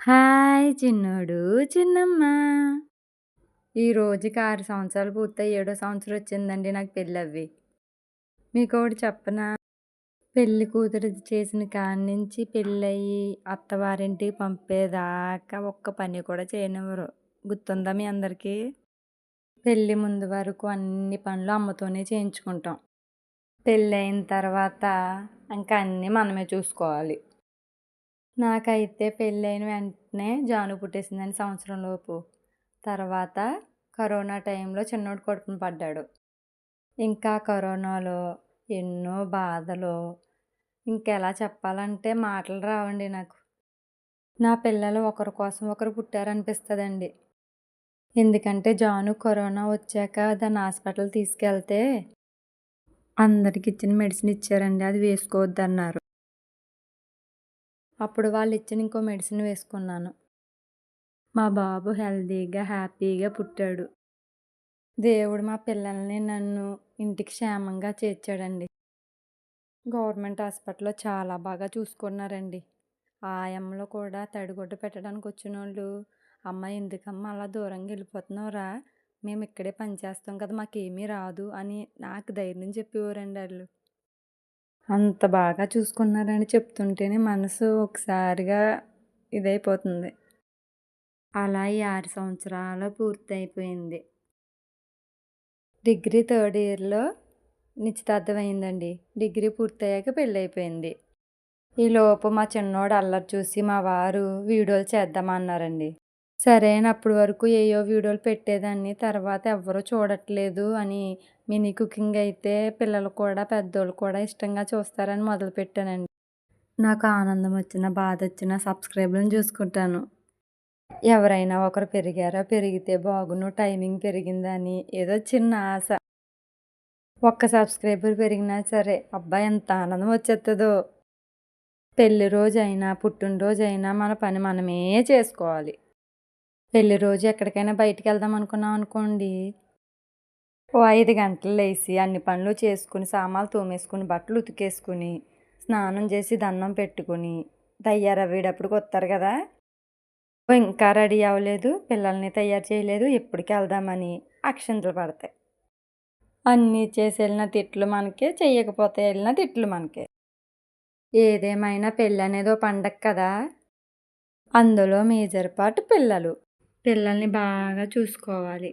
Hi చిన్నోడు చిన్నమ్మ. ఈ రోజుకి ఆరు సంవత్సరాలు పూర్తయి ఏడో సంవత్సరం వచ్చిందండి నాకు పెళ్ళి మీకు ఒకటి చెప్పనా? పెళ్ళి కూతురు చేసిన కాడి నుంచి పెళ్ళయి అత్తవారింటికి పంపేదాకా ఒక్క పని కూడా చేయనివ్వరు. గుర్తుందా మీ అందరికీ? పెళ్ళి ముందు వరకు అన్ని పనులు అమ్మతోనే చేయించుకుంటాం. పెళ్ళయిన తర్వాత ఇంకా అన్నీ మనమే చూసుకోవాలి. నాకైతే పెళ్ళైన వెంటనే జాను పుట్టేసిందని సంవత్సరం లోపు. తర్వాత కరోనా టైంలో చిన్నోడు కొడుకుని పడ్డాడు. ఇంకా కరోనాలో ఎన్నో బాధలు. ఇంకెలా చెప్పాలంటే మాటలు రావండి నాకు. నా పిల్లలు ఒకరి కోసం ఒకరు పుట్టారనిపిస్తుందండి. ఎందుకంటే జాను కరోనా వచ్చాక దాన్ని హాస్పిటల్ తీసుకెళ్తే అందరికి ఇచ్చిన మెడిసిన్ ఇచ్చారండి అది వేసుకోవద్దన్నారు. అప్పుడు వాళ్ళు ఇచ్చిన ఇంకో మెడిసిన్ వేసుకున్నాను. మా బాబు హెల్తీగా హ్యాపీగా పుట్టాడు. దేవుడు మా పిల్లల్ని నన్ను ఇంటికి క్షేమంగా చేర్చాడండి. గవర్నమెంట్ హాస్పిటల్లో చాలా బాగా చూసుకున్నారండి. ఆయమ్మలో కూడా తడిగొడ్డు పెట్టడానికి వచ్చిన వాళ్ళు అమ్మ ఎందుకమ్మా అలా దూరంగా వెళ్ళిపోతున్నావురా? మేము ఇక్కడే పనిచేస్తాం కదా మాకేమీ రాదు అని నాకు ధైర్యం చెప్పేవారండి వాళ్ళు. అంత బాగా చూసుకున్నారని చెప్తుంటేనే మనసు ఒకసారిగా ఇదైపోతుంది. అలా ఈ ఆరు సంవత్సరాలు పూర్తయిపోయింది. డిగ్రీ థర్డ్ ఇయర్లో నిశ్చితార్థమైందండి. డిగ్రీ పూర్తయ్యాక పెళ్ళి అయిపోయింది ఈలోపు మా చిన్నోడు అల్లరి చూసి మా వారు వీడియోలు చేద్దామన్నారండి. సరే అప్పటి వరకు ఏయో వీడియోలు పెట్టేదాన్ని. తర్వాత ఎవ్వరూ చూడట్లేదు అని మినీ కుకింగ్ అయితే పిల్లలు కూడా పెద్దోళ్ళు కూడా ఇష్టంగా చూస్తారని మొదలుపెట్టానండి నాకు ఆనందం వచ్చిన బాధ వచ్చిన సబ్స్క్రైబ్లను చూసుకుంటాను. ఎవరైనా ఒకరు పెరిగారో పెరిగితే బాగును టైమింగ్ పెరిగిందని ఏదో చిన్న ఆశ. ఒక్క సబ్స్క్రైబర్ పెరిగినా సరే అబ్బాయి ఎంత ఆనందం వచ్చేస్తుందో పెళ్ళి రోజైనా పుట్టినరోజైనా అయినా మన పని మనమే చేసుకోవాలి. పెళ్ళి రోజు ఎక్కడికైనా బయటికి వెళ్దాం అనుకున్నాం అనుకోండి. ఓ ఐదు గంటలు లేచి అన్ని పనులు చేసుకుని సామాన్లు తోమేసుకుని బట్టలు ఉతికేసుకుని స్నానం చేసి దండం పెట్టుకుని తయారయ్యేటప్పటికి వస్తారు కదా. ఇంకా రెడీ అవ్వలేదు పిల్లల్ని తయారు చేయలేదు ఎప్పటికి వెళ్దామని అక్షంతలు పడతాయి. అన్నీ చేసి వెళ్ళిన తిట్లు మనకే చేయకపోతే వెళ్ళిన తిట్లు మనకే. ఏదేమైనా పెళ్ళి అనేది ఓ పండగ కదా. అందులో మేజర్ పార్ట్ పిల్లలు. పిల్లల్ని బాగా చూసుకోవాలి.